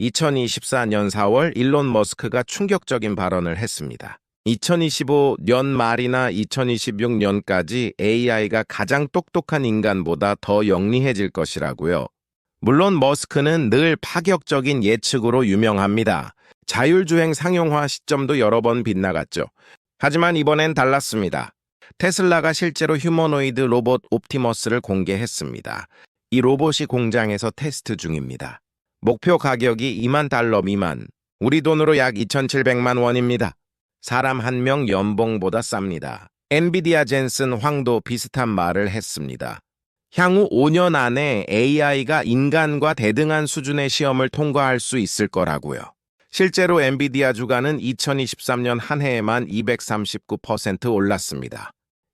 2024년 4월 일론 머스크가 충격적인 발언을 했습니다. 2025년 말이나 2026년까지 AI가 가장 똑똑한 인간보다 더 영리해질 것이라고요. 물론 머스크는 늘 파격적인 예측으로 유명합니다. 자율주행 상용화 시점도 여러 번 빗나갔죠. 하지만 이번엔 달랐습니다. 테슬라가 실제로 휴머노이드 로봇 옵티머스를 공개했습니다. 이 로봇이 공장에서 테스트 중입니다. 목표 가격이 2만 달러 미만, 우리 돈으로 약 2,700만 원입니다. 사람 한 명 연봉보다 쌉니다. 엔비디아 젠슨 황도 비슷한 말을 했습니다. 향후 5년 안에 AI가 인간과 대등한 수준의 시험을 통과할 수 있을 거라고요. 실제로 엔비디아 주가는 2023년 한 해에만 239% 올랐습니다.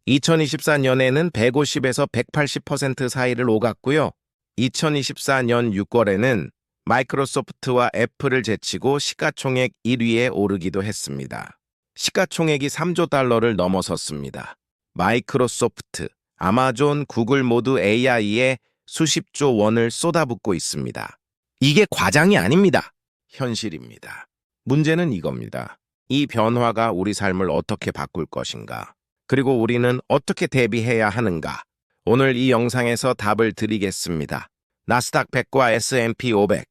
2024년에는 150에서 180% 사이를 오갔고요. 2024년 6월에는 마이크로소프트와 애플을 제치고 시가총액 1위에 오르기도 했습니다. 시가총액이 3조 달러를 넘어섰습니다. 마이크로소프트, 아마존, 구글 모두 AI에 수십조 원을 쏟아붓고 있습니다. 이게 과장이 아닙니다. 현실입니다. 문제는 이겁니다. 이 변화가 우리 삶을 어떻게 바꿀 것인가? 그리고 우리는 어떻게 대비해야 하는가? 오늘 이 영상에서 답을 드리겠습니다. 나스닥 100과 S&P 500.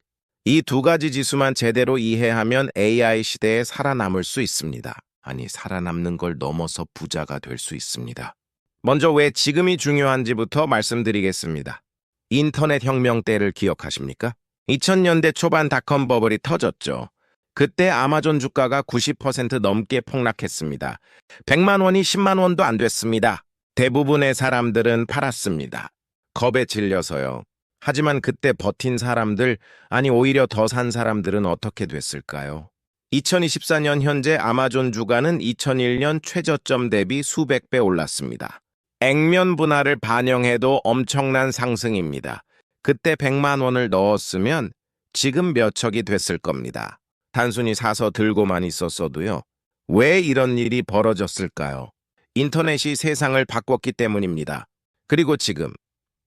이 두 가지 지수만 제대로 이해하면 AI 시대에 살아남을 수 있습니다. 아니, 살아남는 걸 넘어서 부자가 될 수 있습니다. 먼저 왜 지금이 중요한지부터 말씀드리겠습니다. 인터넷 혁명 때를 기억하십니까? 2000년대 초반 닷컴 버블이 터졌죠. 그때 아마존 주가가 90% 넘게 폭락했습니다. 100만 원이 10만 원도 안 됐습니다. 대부분의 사람들은 팔았습니다. 겁에 질려서요. 하지만 그때 버틴 사람들, 아니 오히려 더 산 사람들은 어떻게 됐을까요? 2024년 현재 아마존 주가는 2001년 최저점 대비 수백 배 올랐습니다. 액면 분할을 반영해도 엄청난 상승입니다. 그때 100만 원을 넣었으면 지금 몇 척이 됐을 겁니다. 단순히 사서 들고만 있었어도요. 왜 이런 일이 벌어졌을까요? 인터넷이 세상을 바꿨기 때문입니다. 그리고 지금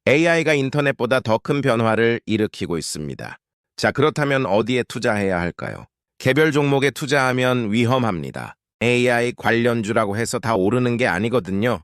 AI가 인터넷보다 더 큰 변화를 일으키고 있습니다. 자, 그렇다면 어디에 투자해야 할까요? 개별 종목에 투자하면 위험합니다. AI 관련주라고 해서 다 오르는 게 아니거든요.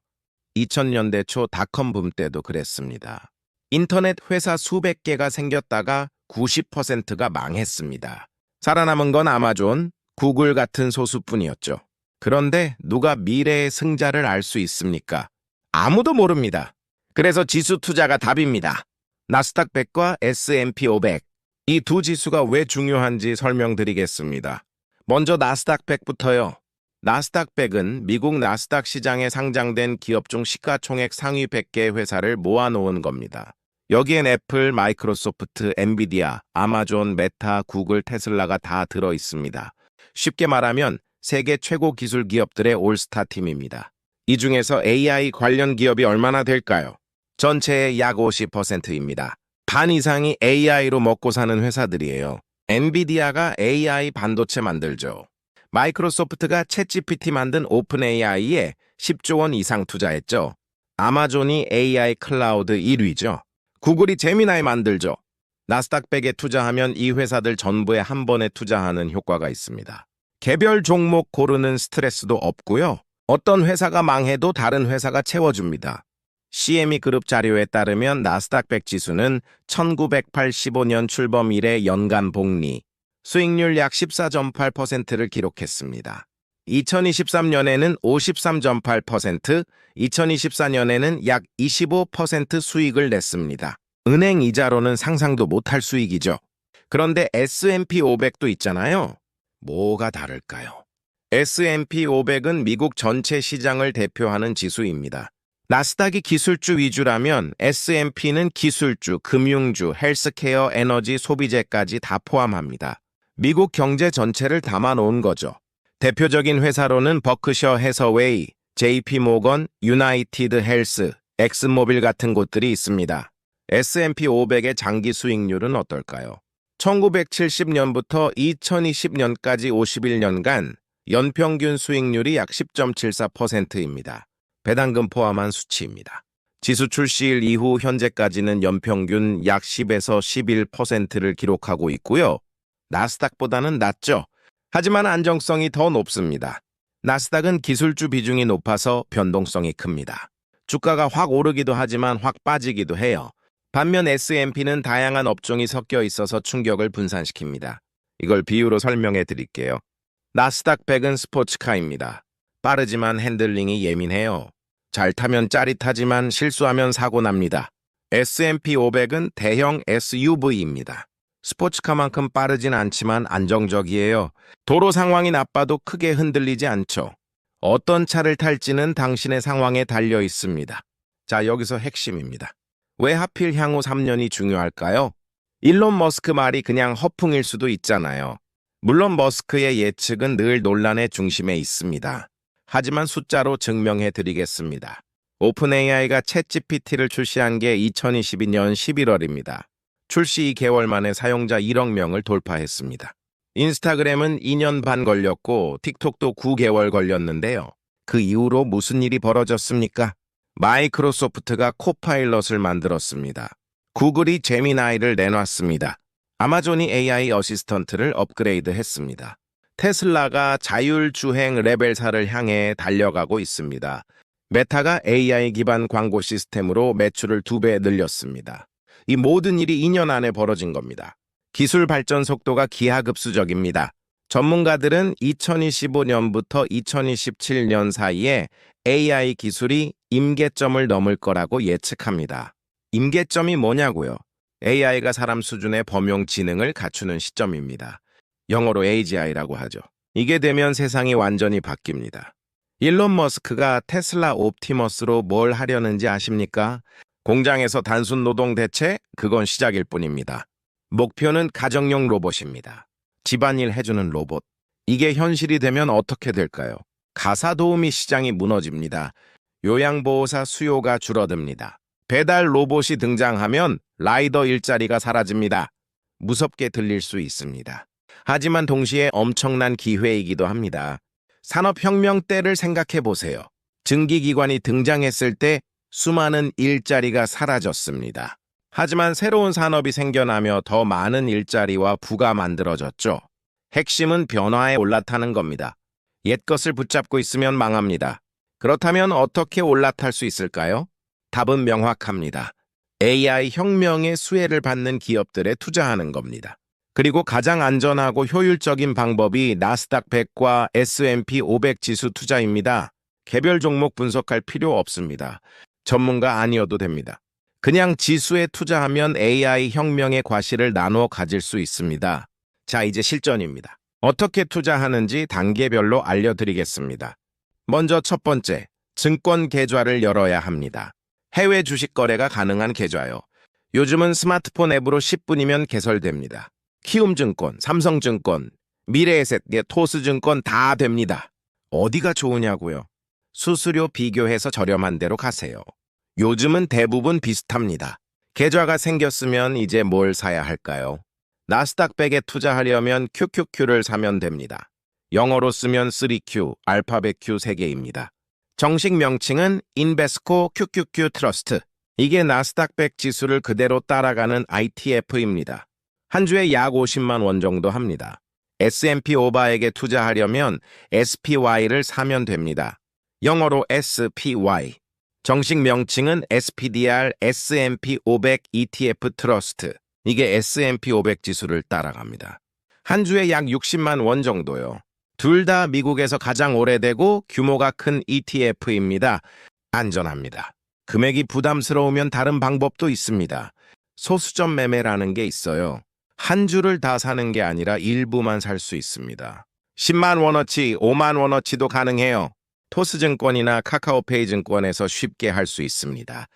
2000년대 초 닷컴 붐 때도 그랬습니다. 인터넷 회사 수백 개가 생겼다가 90%가 망했습니다. 살아남은 건 아마존, 구글 같은 소수뿐이었죠. 그런데 누가 미래의 승자를 알 수 있습니까? 아무도 모릅니다. 그래서 지수 투자가 답입니다. 나스닥 100과 S&P 500. 이 두 지수가 왜 중요한지 설명드리겠습니다. 먼저 나스닥 100부터요. 나스닥 100은 미국 나스닥 시장에 상장된 기업 중 시가총액 상위 100개 회사를 모아놓은 겁니다. 여기엔 애플, 마이크로소프트, 엔비디아, 아마존, 메타, 구글, 테슬라가 다 들어 있습니다. 쉽게 말하면 세계 최고 기술 기업들의 올스타 팀입니다. 이 중에서 AI 관련 기업이 얼마나 될까요? 전체의 약 50%입니다. 반 이상이 AI로 먹고 사는 회사들이에요. 엔비디아가 AI 반도체 만들죠. 마이크로소프트가 챗GPT 만든 오픈 AI에 10조 원 이상 투자했죠. 아마존이 AI 클라우드 1위죠. 구글이 제미나이 만들죠. 나스닥 100에 투자하면 이 회사들 전부에 한 번에 투자하는 효과가 있습니다. 개별 종목 고르는 스트레스도 없고요. 어떤 회사가 망해도 다른 회사가 채워줍니다. CME 그룹 자료에 따르면 나스닥 100 지수는 1985년 출범 이래 연간 복리, 수익률 약 14.8%를 기록했습니다. 2023년에는 53.8%, 2024년에는 약 25% 수익을 냈습니다. 은행 이자로는 상상도 못할 수익이죠. 그런데 S&P 500도 있잖아요. 뭐가 다를까요? S&P 500은 미국 전체 시장을 대표하는 지수입니다. 나스닥이 기술주 위주라면 S&P는 기술주, 금융주, 헬스케어, 에너지, 소비재까지 다 포함합니다. 미국 경제 전체를 담아놓은 거죠. 대표적인 회사로는 버크셔 해서웨이, JP 모건, 유나이티드 헬스, 엑스모빌 같은 곳들이 있습니다. S&P 500의 장기 수익률은 어떨까요? 1970년부터 2020년까지 51년간 연평균 수익률이 약 10.74%입니다. 배당금 포함한 수치입니다. 지수 출시일 이후 현재까지는 연평균 약 10에서 11%를 기록하고 있고요. 나스닥보다는 낮죠. 하지만 안정성이 더 높습니다. 나스닥은 기술주 비중이 높아서 변동성이 큽니다. 주가가 확 오르기도 하지만 확 빠지기도 해요. 반면 S&P는 다양한 업종이 섞여 있어서 충격을 분산시킵니다. 이걸 비유로 설명해 드릴게요. 나스닥 100은 스포츠카입니다. 빠르지만 핸들링이 예민해요. 잘 타면 짜릿하지만 실수하면 사고 납니다. S&P 500은 대형 SUV입니다. 스포츠카만큼 빠르진 않지만 안정적이에요. 도로 상황이 나빠도 크게 흔들리지 않죠. 어떤 차를 탈지는 당신의 상황에 달려 있습니다. 자, 여기서 핵심입니다. 왜 하필 향후 3년이 중요할까요? 일론 머스크 말이 그냥 허풍일 수도 있잖아요. 물론 머스크의 예측은 늘 논란의 중심에 있습니다. 하지만 숫자로 증명해 드리겠습니다. 오픈 AI가 챗 GPT를 출시한 게 2022년 11월입니다. 출시 2개월 만에 사용자 1억 명을 돌파했습니다. 인스타그램은 2년 반 걸렸고 틱톡도 9개월 걸렸는데요. 그 이후로 무슨 일이 벌어졌습니까? 마이크로소프트가 코파일럿을 만들었습니다. 구글이 제미나이를 내놨습니다. 아마존이 AI 어시스턴트를 업그레이드 했습니다. 테슬라가 자율주행 레벨4를 향해 달려가고 있습니다. 메타가 AI 기반 광고 시스템으로 매출을 두 배 늘렸습니다. 이 모든 일이 2년 안에 벌어진 겁니다. 기술 발전 속도가 기하급수적입니다. 전문가들은 2025년부터 2027년 사이에 AI 기술이 임계점을 넘을 거라고 예측합니다. 임계점이 뭐냐고요? AI가 사람 수준의 범용 지능을 갖추는 시점입니다. 영어로 AGI라고 하죠. 이게 되면 세상이 완전히 바뀝니다. 일론 머스크가 테슬라 옵티머스로 뭘 하려는지 아십니까? 공장에서 단순 노동 대체? 그건 시작일 뿐입니다. 목표는 가정용 로봇입니다. 집안일 해주는 로봇. 이게 현실이 되면 어떻게 될까요? 가사 도우미 시장이 무너집니다. 요양보호사 수요가 줄어듭니다. 배달 로봇이 등장하면 라이더 일자리가 사라집니다. 무섭게 들릴 수 있습니다. 하지만 동시에 엄청난 기회이기도 합니다. 산업혁명 때를 생각해 보세요. 증기기관이 등장했을 때 수많은 일자리가 사라졌습니다. 하지만 새로운 산업이 생겨나며 더 많은 일자리와 부가 만들어졌죠. 핵심은 변화에 올라타는 겁니다. 옛것을 붙잡고 있으면 망합니다. 그렇다면 어떻게 올라탈 수 있을까요? 답은 명확합니다. AI 혁명의 수혜를 받는 기업들에 투자하는 겁니다. 그리고 가장 안전하고 효율적인 방법이 나스닥 100과 S&P 500 지수 투자입니다. 개별 종목 분석할 필요 없습니다. 전문가 아니어도 됩니다. 그냥 지수에 투자하면 AI 혁명의 과실을 나눠 가질 수 있습니다. 자, 이제 실전입니다. 어떻게 투자하는지 단계별로 알려드리겠습니다. 먼저 첫 번째, 증권 계좌를 열어야 합니다. 해외 주식 거래가 가능한 계좌요. 요즘은 스마트폰 앱으로 10분이면 개설됩니다. 키움증권, 삼성증권, 미래에셋, 토스증권 다 됩니다. 어디가 좋으냐고요? 수수료 비교해서 저렴한 데로 가세요. 요즘은 대부분 비슷합니다. 계좌가 생겼으면 이제 뭘 사야 할까요? 나스닥 100에 투자하려면 QQQ를 사면 됩니다. 영어로 쓰면 3Q, 알파벳 Q 3개입니다. 정식 명칭은 인베스코 QQQ 트러스트. 이게 나스닥 100 지수를 그대로 따라가는 ITF입니다. 한 주에 약 50만 원 정도 합니다. S&P 오바에게 투자하려면 SPY를 사면 됩니다. 영어로 SPY. 정식 명칭은 SPDR S&P 500 ETF 트러스트. 이게 S&P 500 지수를 따라갑니다. 한 주에 약 60만 원 정도요. 둘 다 미국에서 가장 오래되고 규모가 큰 ETF입니다. 안전합니다. 금액이 부담스러우면 다른 방법도 있습니다. 소수점 매매라는 게 있어요. 한 주를 다 사는 게 아니라 일부만 살 수 있습니다. 10만 원어치, 5만 원어치도 가능해요. 토스증권이나 카카오페이 증권에서 쉽게 할 수 있습니다.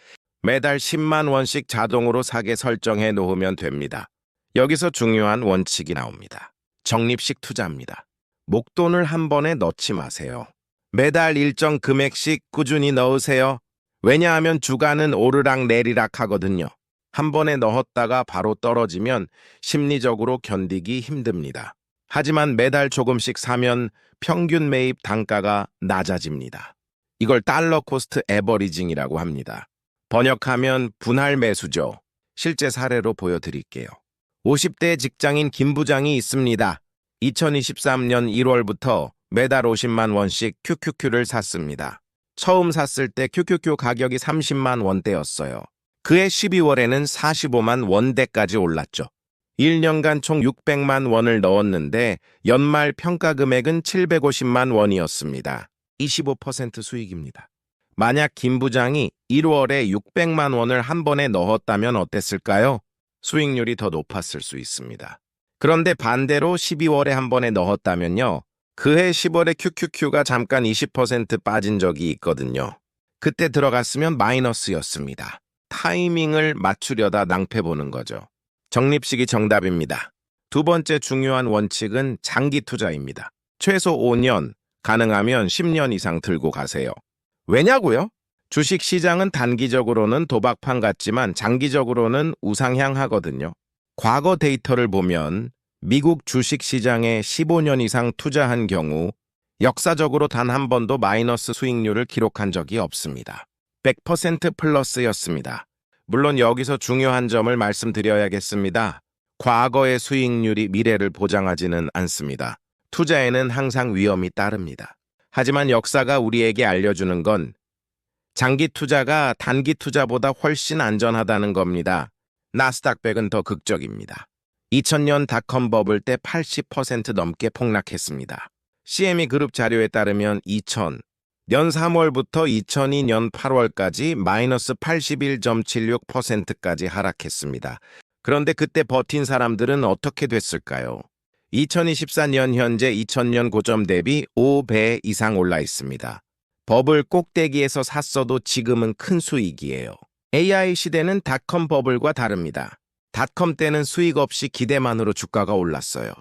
매달 10만 원씩 자동으로 사게 설정해 놓으면 됩니다. 여기서 중요한 원칙이 나옵니다. 적립식 투자입니다. 목돈을 한 번에 넣지 마세요. 매달 일정 금액씩 꾸준히 넣으세요. 왜냐하면 주가는 오르락 내리락 하거든요. 한 번에 넣었다가 바로 떨어지면 심리적으로 견디기 힘듭니다. 하지만 매달 조금씩 사면 평균 매입 단가가 낮아집니다. 이걸 달러 코스트 에버리징이라고 합니다. 번역하면 분할 매수죠. 실제 사례로 보여드릴게요. 50대 직장인 김 부장이 있습니다. 2023년 1월부터 매달 50만 원씩 QQQ를 샀습니다. 처음 샀을 때 QQQ 가격이 30만 원대였어요. 그해 12월에는 45만 원대까지 올랐죠. 1년간 총 600만 원을 넣었는데 연말 평가 금액은 750만 원이었습니다. 25% 수익입니다. 만약 김 부장이 1월에 600만 원을 한 번에 넣었다면 어땠을까요? 수익률이 더 높았을 수 있습니다. 그런데 반대로 12월에 한 번에 넣었다면요. 그해 10월에 QQQ가 잠깐 20% 빠진 적이 있거든요. 그때 들어갔으면 마이너스였습니다. 타이밍을 맞추려다 낭패 보는 거죠. 적립식이 정답입니다. 두 번째 중요한 원칙은 장기 투자입니다. 최소 5년, 가능하면 10년 이상 들고 가세요. 왜냐고요? 주식 시장은 단기적으로는 도박판 같지만 장기적으로는 우상향하거든요. 과거 데이터를 보면 미국 주식 시장에 15년 이상 투자한 경우 역사적으로 단 한 번도 마이너스 수익률을 기록한 적이 없습니다. 100% 플러스였습니다. 물론 여기서 중요한 점을 말씀드려야겠습니다. 과거의 수익률이 미래를 보장하지는 않습니다. 투자에는 항상 위험이 따릅니다. 하지만 역사가 우리에게 알려주는 건 장기 투자가 단기 투자보다 훨씬 안전하다는 겁니다. 나스닥 100은 더 극적입니다. 2000년 닷컴 버블 때 80% 넘게 폭락했습니다. CME 그룹 자료에 따르면 2000 년 3월부터 2002년 8월까지 마이너스 81.76%까지 하락했습니다. 그런데 그때 버틴 사람들은 어떻게 됐을까요? 2024년 현재 2000년 고점 대비 5배 이상 올라 있습니다. 버블 꼭대기에서 샀어도 지금은 큰 수익이에요. AI 시대는 닷컴 버블과 다릅니다. 닷컴 때는 수익 없이 기대만으로 주가가 올랐어요.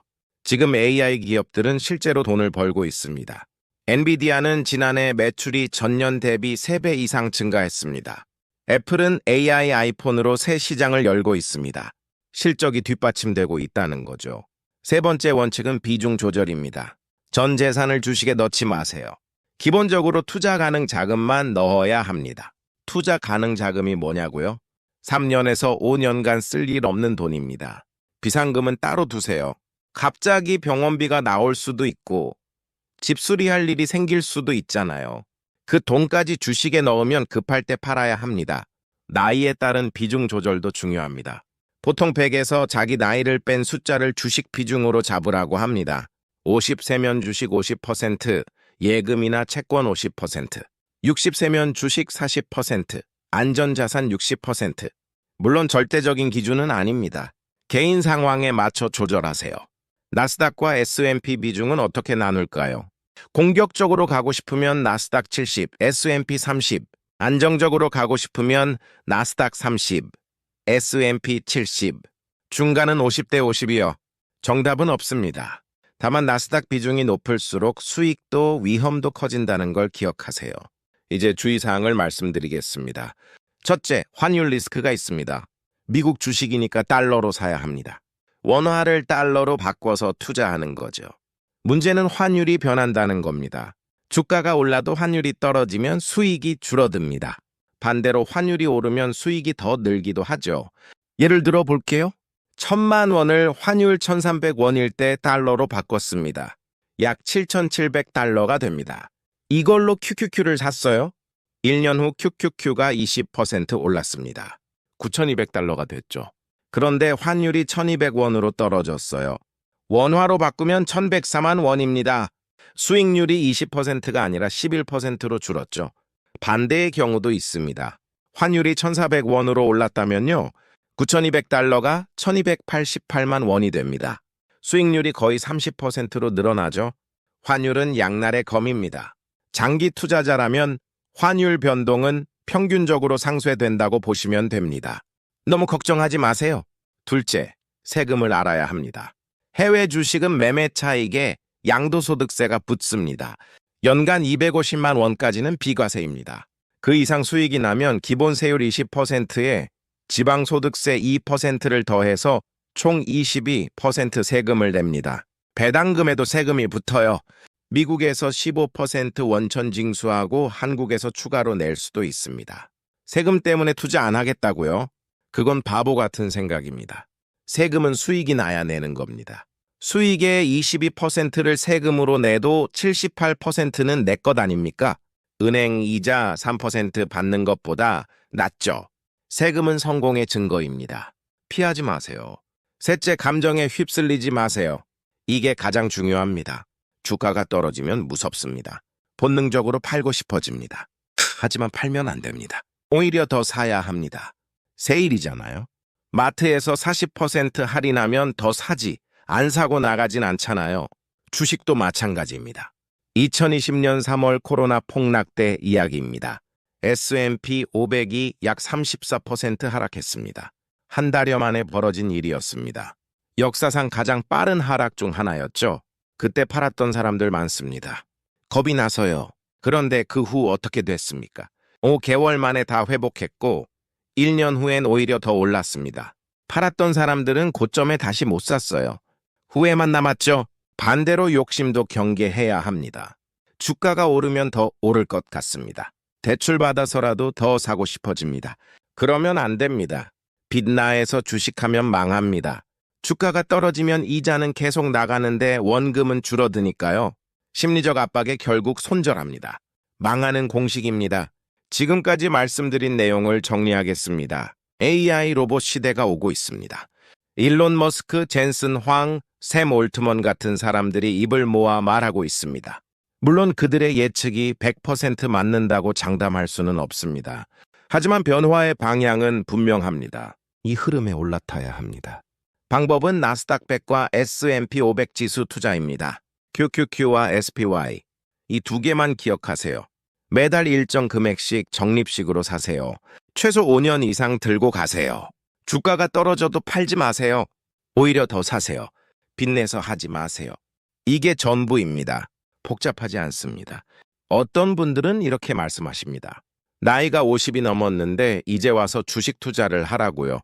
지금 AI 기업들은 실제로 돈을 벌고 있습니다. 엔비디아는 지난해 매출이 전년 대비 3배 이상 증가했습니다. 애플은 AI 아이폰으로 새 시장을 열고 있습니다. 실적이 뒷받침되고 있다는 거죠. 세 번째 원칙은 비중 조절입니다. 전 재산을 주식에 넣지 마세요. 기본적으로 투자 가능 자금만 넣어야 합니다. 투자 가능 자금이 뭐냐고요? 3년에서 5년간 쓸 일 없는 돈입니다. 비상금은 따로 두세요. 갑자기 병원비가 나올 수도 있고 집 수리할 일이 생길 수도 있잖아요. 그 돈까지 주식에 넣으면 급할 때 팔아야 합니다. 나이에 따른 비중 조절도 중요합니다. 보통 100에서 자기 나이를 뺀 숫자를 주식 비중으로 잡으라고 합니다. 50세면 주식 50%, 예금이나 채권 50%, 60세면 주식 40%, 안전자산 60%. 물론 절대적인 기준은 아닙니다. 개인 상황에 맞춰 조절하세요. 나스닥과 S&P 비중은 어떻게 나눌까요? 공격적으로 가고 싶으면 나스닥 70, S&P 30, 안정적으로 가고 싶으면 나스닥 30, S&P 70, 중간은 50대 50이요. 정답은 없습니다. 다만 나스닥 비중이 높을수록 수익도 위험도 커진다는 걸 기억하세요. 이제 주의사항을 말씀드리겠습니다. 첫째, 환율 리스크가 있습니다. 미국 주식이니까 달러로 사야 합니다. 원화를 달러로 바꿔서 투자하는 거죠. 문제는 환율이 변한다는 겁니다. 주가가 올라도 환율이 떨어지면 수익이 줄어듭니다. 반대로 환율이 오르면 수익이 더 늘기도 하죠. 예를 들어 볼게요. 천만 원을 환율 1300원일 때 달러로 바꿨습니다. 약 7700달러가 됩니다. 이걸로 QQQ를 샀어요. 1년 후 QQQ가 20% 올랐습니다. 9200달러가 됐죠. 그런데 환율이 1200원으로 떨어졌어요. 원화로 바꾸면 1104만 원입니다. 수익률이 20%가 아니라 11%로 줄었죠. 반대의 경우도 있습니다. 환율이 1,400원으로 올랐다면요. 9,200달러가 1,288만 원이 됩니다. 수익률이 거의 30%로 늘어나죠. 환율은 양날의 검입니다. 장기 투자자라면 환율 변동은 평균적으로 상쇄된다고 보시면 됩니다. 너무 걱정하지 마세요. 둘째, 세금을 알아야 합니다. 해외 주식은 매매 차익에 양도소득세가 붙습니다. 연간 250만 원까지는 비과세입니다. 그 이상 수익이 나면 기본 세율 20%에 지방소득세 2%를 더해서 총 22% 세금을 냅니다. 배당금에도 세금이 붙어요. 미국에서 15% 원천 징수하고 한국에서 추가로 낼 수도 있습니다. 세금 때문에 투자 안 하겠다고요? 그건 바보 같은 생각입니다. 세금은 수익이 나야 내는 겁니다. 수익의 22%를 세금으로 내도 78%는 내 것 아닙니까? 은행 이자 3% 받는 것보다 낫죠. 세금은 성공의 증거입니다. 피하지 마세요. 셋째, 감정에 휩쓸리지 마세요. 이게 가장 중요합니다. 주가가 떨어지면 무섭습니다. 본능적으로 팔고 싶어집니다. 하지만 팔면 안 됩니다. 오히려 더 사야 합니다. 세일이잖아요. 마트에서 40% 할인하면 더 사지. 안 사고 나가진 않잖아요. 주식도 마찬가지입니다. 2020년 3월 코로나 폭락 때 이야기입니다. S&P 500이 약 34% 하락했습니다. 한 달여 만에 벌어진 일이었습니다. 역사상 가장 빠른 하락 중 하나였죠. 그때 팔았던 사람들 많습니다. 겁이 나서요. 그런데 그 후 어떻게 됐습니까? 5개월 만에 다 회복했고 1년 후엔 오히려 더 올랐습니다. 팔았던 사람들은 고점에 다시 못 샀어요. 후회만 남았죠. 반대로 욕심도 경계해야 합니다. 주가가 오르면 더 오를 것 같습니다. 대출 받아서라도 더 사고 싶어집니다. 그러면 안 됩니다. 빚나에서 주식하면 망합니다. 주가가 떨어지면 이자는 계속 나가는데 원금은 줄어드니까요. 심리적 압박에 결국 손절합니다. 망하는 공식입니다. 지금까지 말씀드린 내용을 정리하겠습니다. AI 로봇 시대가 오고 있습니다. 일론 머스크, 젠슨 황, 샘 올트먼 같은 사람들이 입을 모아 말하고 있습니다. 물론 그들의 예측이 100% 맞는다고 장담할 수는 없습니다. 하지만 변화의 방향은 분명합니다. 이 흐름에 올라타야 합니다. 방법은 나스닥 100과 S&P 500 지수 투자입니다. QQQ와 SPY. 이 두 개만 기억하세요. 매달 일정 금액씩 적립식으로 사세요. 최소 5년 이상 들고 가세요. 주가가 떨어져도 팔지 마세요. 오히려 더 사세요. 빚내서 하지 마세요. 이게 전부입니다. 복잡하지 않습니다. 어떤 분들은 이렇게 말씀하십니다. 나이가 50이 넘었는데 이제 와서 주식 투자를 하라고요.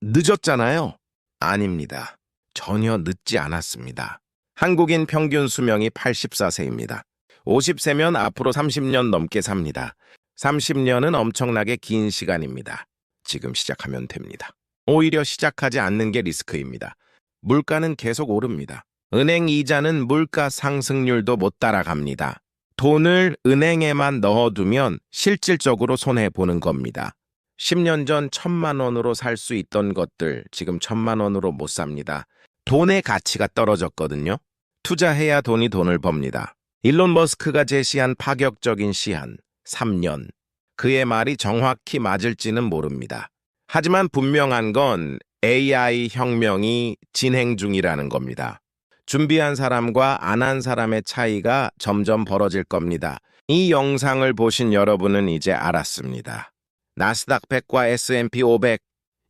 늦었잖아요. 아닙니다. 전혀 늦지 않았습니다. 한국인 평균 수명이 84세입니다. 50세면 앞으로 30년 넘게 삽니다. 30년은 엄청나게 긴 시간입니다. 지금 시작하면 됩니다. 오히려 시작하지 않는 게 리스크입니다. 물가는 계속 오릅니다. 은행 이자는 물가 상승률도 못 따라갑니다. 돈을 은행에만 넣어두면 실질적으로 손해보는 겁니다. 10년 전 천만 원으로 살 수 있던 것들 지금 천만 원으로 못 삽니다. 돈의 가치가 떨어졌거든요. 투자해야 돈이 돈을 법니다. 일론 머스크가 제시한 파격적인 시한 3년. 그의 말이 정확히 맞을지는 모릅니다. 하지만 분명한 건 AI 혁명이 진행 중이라는 겁니다. 준비한 사람과 안 한 사람의 차이가 점점 벌어질 겁니다. 이 영상을 보신 여러분은 이제 알았습니다. 나스닥 100과 S&P 500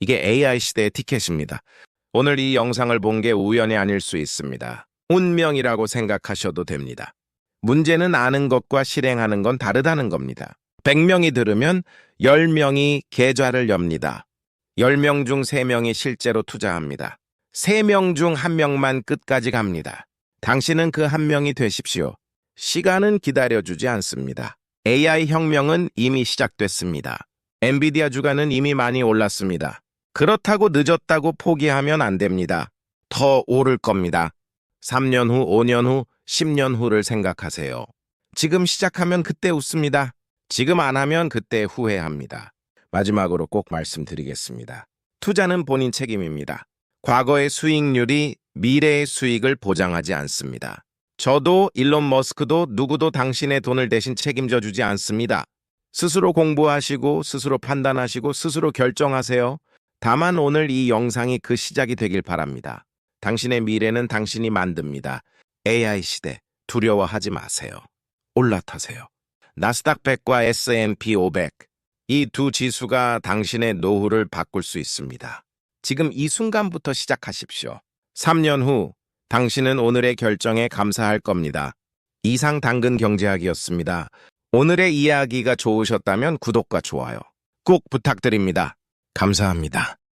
이게 AI 시대의 티켓입니다. 오늘 이 영상을 본 게 우연이 아닐 수 있습니다. 운명이라고 생각하셔도 됩니다. 문제는 아는 것과 실행하는 건 다르다는 겁니다. 100명이 들으면 10명이 계좌를 엽니다. 10명 중 3명이 실제로 투자합니다. 3명 중 1명만 끝까지 갑니다. 당신은 그한 명이 되십시오. 시간은 기다려주지 않습니다. AI 혁명은 이미 시작됐습니다. 엔비디아 주가는 이미 많이 올랐습니다. 그렇다고 늦었다고 포기하면 안 됩니다. 더 오를 겁니다. 3년 후, 5년 후, 10년 후를 생각하세요. 지금 시작하면 그때 웃습니다. 지금 안 하면 그때 후회합니다. 마지막으로 꼭 말씀드리겠습니다. 투자는 본인 책임입니다. 과거의 수익률이 미래의 수익을 보장하지 않습니다. 저도 일론 머스크도 누구도 당신의 돈을 대신 책임져 주지 않습니다. 스스로 공부하시고 스스로 판단하시고 스스로 결정하세요. 다만 오늘 이 영상이 그 시작이 되길 바랍니다. 당신의 미래는 당신이 만듭니다. AI 시대 두려워하지 마세요. 올라타세요. 나스닥 100과 S&P 500 이 두 지수가 당신의 노후를 바꿀 수 있습니다. 지금 이 순간부터 시작하십시오. 3년 후 당신은 오늘의 결정에 감사할 겁니다. 이상 당근 경제학이었습니다. 오늘의 이야기가 좋으셨다면 구독과 좋아요 꼭 부탁드립니다. 감사합니다.